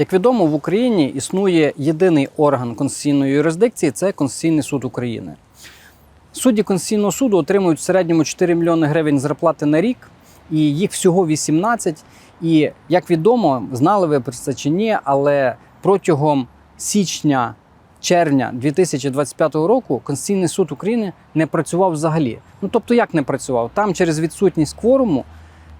Як відомо, в Україні існує єдиний орган конституційної юрисдикції це Конституційний суд України. Судді Конституційного суду отримують в середньому 4 мільйони гривень зарплати на рік, і їх всього 18. І як відомо, знали ви про це чи ні, але протягом січня червня 2025 року Конституційний суд України не працював взагалі. Ну тобто, як не працював? Там через відсутність кворуму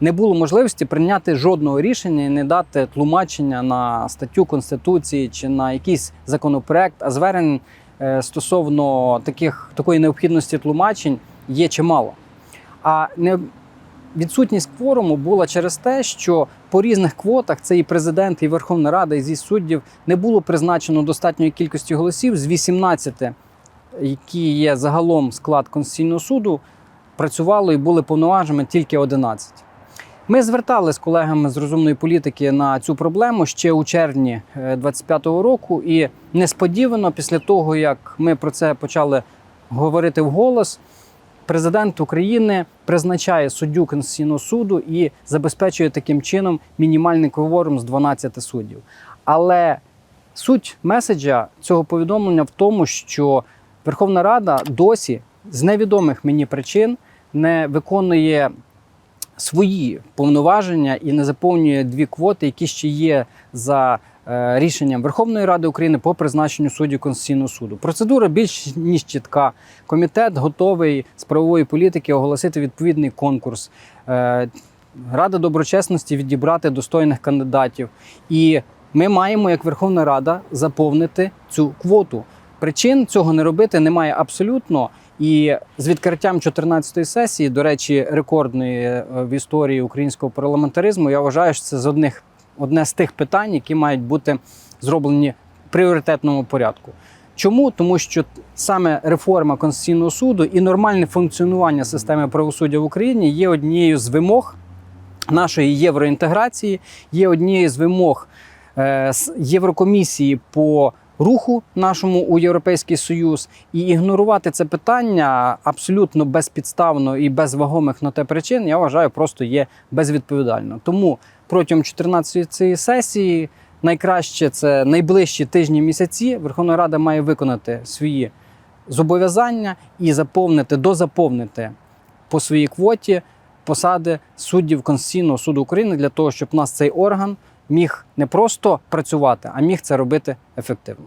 не було можливості прийняти жодного рішення і не дати тлумачення на статтю Конституції чи на якийсь законопроект, а звернень е, стосовно таких такої необхідності тлумачень є чимало. А не відсутність кворуму була через те, що по різних квотах це і президент, і Верховна Рада, і зі суддів не було призначено достатньої кількості голосів з 18, які є загалом склад Конституційного суду, працювало і були повноважені тільки 11. Ми звертали з колегами з розумної політики на цю проблему ще у червні 2025 року, і несподівано, після того як ми про це почали говорити вголос, президент України призначає суддю Конституційного суду і забезпечує таким чином мінімальний кворум з 12 суддів. Але суть меседжа цього повідомлення в тому, що Верховна Рада досі з невідомих мені причин не виконує свої повноваження і не заповнює дві квоти, які ще є за е, рішенням Верховної Ради України по призначенню суддів Конституційного суду. Процедура більш ніж чітка. Комітет готовий з правової політики оголосити відповідний конкурс. Е, Рада доброчесності відібрати достойних кандидатів. І ми маємо, як Верховна Рада, заповнити цю квоту. Причин цього не робити немає абсолютно. І з відкриттям 14-ї сесії, до речі, рекордної е, в історії українського парламентаризму, я вважаю, що це з одних одне з тих питань, які мають бути зроблені в пріоритетному порядку. Чому? Тому що саме реформа Конституційного суду і нормальне функціонування системи правосуддя в Україні є однією з вимог нашої євроінтеграції, є однією з вимог е, Єврокомісії по руху нашому у Європейський Союз, і ігнорувати це питання абсолютно безпідставно і без вагомих на те причин, я вважаю, просто є безвідповідально. Тому протягом 14-ї сесії найкраще це найближчі тижні місяці. Верховна Рада має виконати свої зобов'язання і заповнити, дозаповнити по своїй квоті посади суддів Конституційного суду України для того, щоб нас цей орган міг не просто працювати, а міг це робити ефективно.